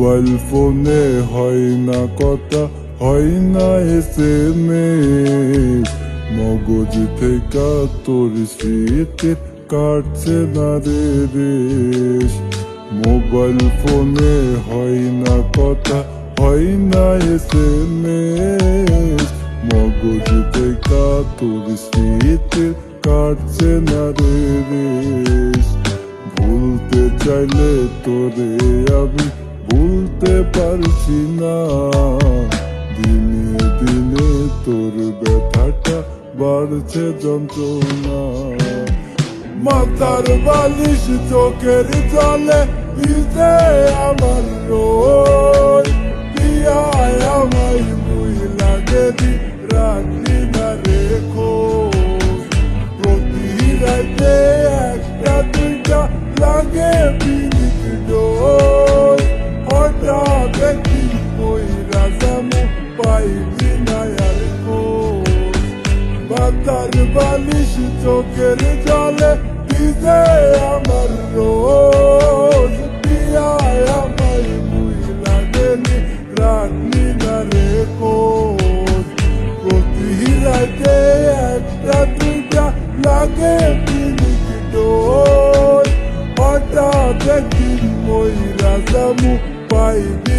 Mobile ফোনে হয় না কথা, হয় না এসে মগজ থেকে তোর স্মৃতির কাটছে না রে রেশ মোবাইল ফোনে হয় না কথা, হয় না এসে মগজ থেকে তোর স্মৃতির কাটছে না রে রেশ ভুলতে চাইলে তোরে আমি ভুলতে পারছি না। দিনে দিনে তোর ব্যথাটা বাড়ছে যন্ত্রণা। মাথার বালিশ চোখের জলে ভিজে আমার রোজ পিয়ায় পাইবি না আর খোঁজ মাথার বালিশ চোখের জলে ভিজে আমার রোজ পিয়ায় আমার মহিলা গেলি রাখলি না রে খোঁজ প্রতি রাতে একটা দুইটা লাগে পিনিক ডোর হঠাৎ একদিন মহিলা যামু পাইবি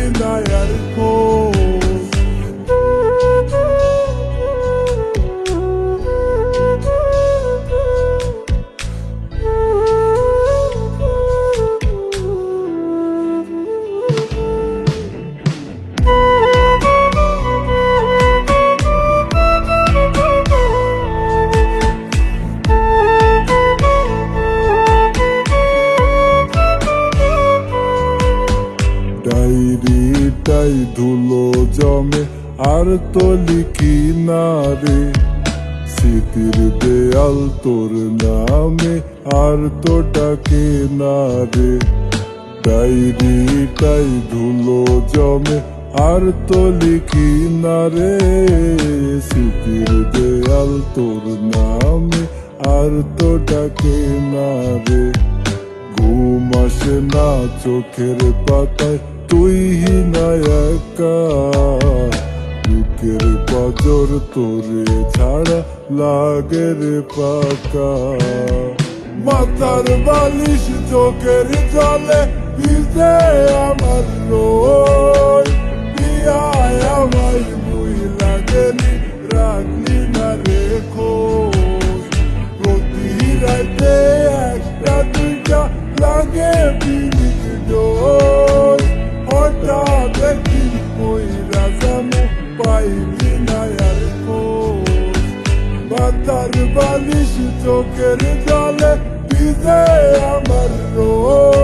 আর তো লিখি না রে। স্মৃতির দেয়াল তোর নামে আর তো ডাকে না রে। ডায়েরিটাই ধুলো জমে, আর তো লিখি না রে। স্মৃতির দেয়াল তোর নামে আর তো ডাকে না রে। ঘুম আসে না চোখের পাতায়, তুই না একা। বুকের পাজর তোরে ছাড়া লাগের পাকা। মাথার বালিশ চোখের জলে ভিজে আমার রোজ খোঁজ মাথার বালিশ চোখের জলে ভিজে আমার রোজ